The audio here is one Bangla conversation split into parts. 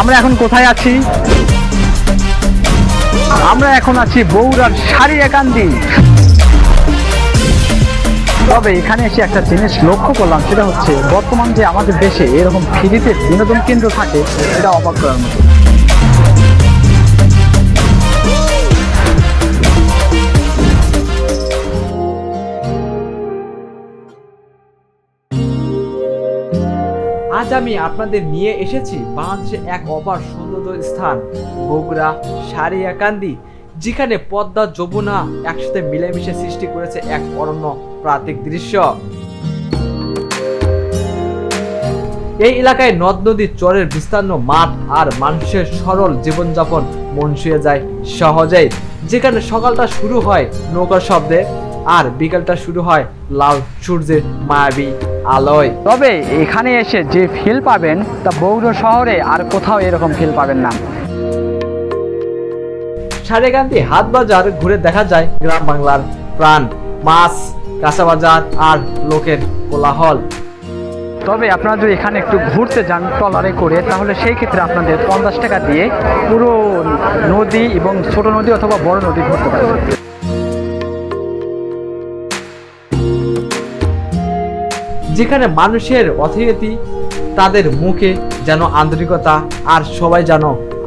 আমরা এখন কোথায় আছি? আমরা এখন আছি বৌরার সারিয়াকান্দি তবে এখানে এসে একটা জিনিস লক্ষ্য করলাম, সেটা হচ্ছে বর্তমান যে আমাদের দেশে এরকম ফ্রিতে বিনোদন কেন্দ্র থাকে এটা অবাক করার মতো। আজ আমি আপনাদের নিয়ে এসেছি বাংলাদেশের এক অপার সুন্দর স্থান, বগুড়া সারিয়াকান্দি, যেখানে পদ্মা যমুনা একসাথে মিলেমিশে সৃষ্টি করেছে এক অরণ্য প্রাকৃতিক দৃশ্য। এই এলাকায় নদ নদীর চরের বিস্তান্ন মাঠ আর মানুষের সরল জীবনযাপন মন ছুঁয়ে যায় সহজেই। যেখানে সকালটা শুরু হয় নৌকার শব্দে আর বিকালটা শুরু হয় লাল সূর্যের মায়াবী আলোয়। তবে এখানে এসে যে ফিল পাবেন তা বৌর শহরে আর কোথাও এরকম ফিল পাবেন না। সারেগান্তি হাট বাজার ঘুরে দেখা যায় গ্রাম বাংলার প্রাণ মাছ কাঁচা বাজার আর লোকের কোলাহল। তবে আপনারা যদি এখানে একটু ঘুরতে যান ট্রলারে করে তাহলে সেই ক্ষেত্রে আপনাদের পঞ্চাশ টাকা দিয়ে পুরো নদী এবং ছোট নদী অথবা বড় নদী ঘুরতে পারবেন। যেখানে মানুষের অথিতি, তাদের মুখে যেন আন্তরিকতা আর সবাই যেন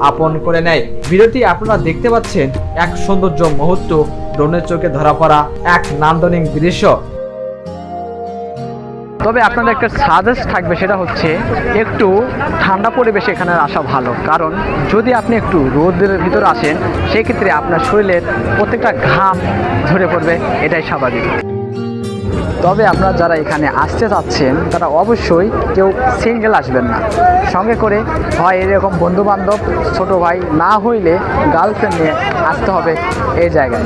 আপন করে নেয়। ভিডিওটি আপনারা দেখতে পাচ্ছেন এক সৌন্দর্য মুহূর্ত, ড্রোনের চোখে ধরা পড়া এক নান্দনিক দৃশ্য। তবে আপনাদের একটা সাজেস্ট থাকবে, সেটা হচ্ছে একটু ঠান্ডা পরিবেশে এখানে আসা ভালো। কারণ যদি আপনি একটু রোদের ভিতরে আসেন, সেক্ষেত্রে আপনার শরীরের প্রত্যেকটা ঘাম ঝরে পড়বে, এটাই স্বাভাবিক। তবে আপনারা যারা এখানে আসতে চাচ্ছেন, তারা অবশ্যই কেউ সিঙ্গেল আসবেন না। সঙ্গে করে হয় এরকম বন্ধু বান্ধব ছোটো ভাই না হইলে গার্লফ্রেন্ড নিয়ে আসতে হবে এই জায়গায়।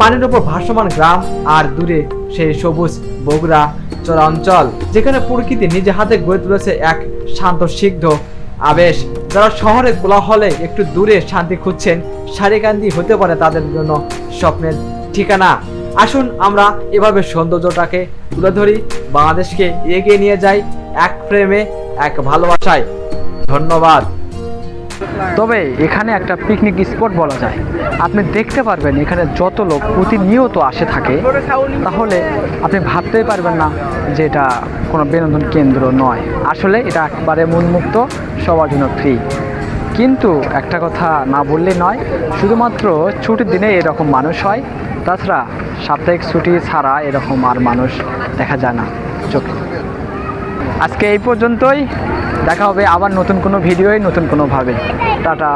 পানির উপর ভাসমান গ্রাম আর দূরে সেই সবুজ বগুড়া চরাঞ্চল, যেখানে প্রকৃতি নিজে হাতে গড়ে তুলেছে এক শান্ত, সিদ্ধ আবেশ। যারা শহরে কোলাহলে একটু দূরে শান্তি খুঁজছেন, সারিকান্দি হতে পারে তাদের জন্য স্বপ্নের ঠিকানা। আসুন আমরা এভাবে সৌন্দর্যটাকে তুলে ধরি, বাংলাদেশকে এগিয়ে নিয়ে যাই এক ফ্রেমে এক ভালোবাসায়। ধন্যবাদ। তবে এখানে একটা পিকনিক স্পট বলা যায়। আপনি দেখতে পারবেন এখানে যত লোক প্রতিনিয়ত আসে থাকে। তাহলে আপনি ভাবতেই পারবেন না যে এটা কোনো বিনোদন কেন্দ্র নয়। আসলে এটা একবারে মনমুক্ত সবার জন্য ফ্রি কিন্তু একটা কথা না বললে নয়, শুধুমাত্র ছুটির দিনে এরকম মানুষ হয়। তাছাড়া সাপ্তাহিক ছুটি ছাড়া এরকম আর মানুষ দেখা যায় না। চোখে আজকে এই পর্যন্তই। দেখা হবে আবার নতুন কোনো ভিডিওয় নতুন কোনোভাবে টাটা।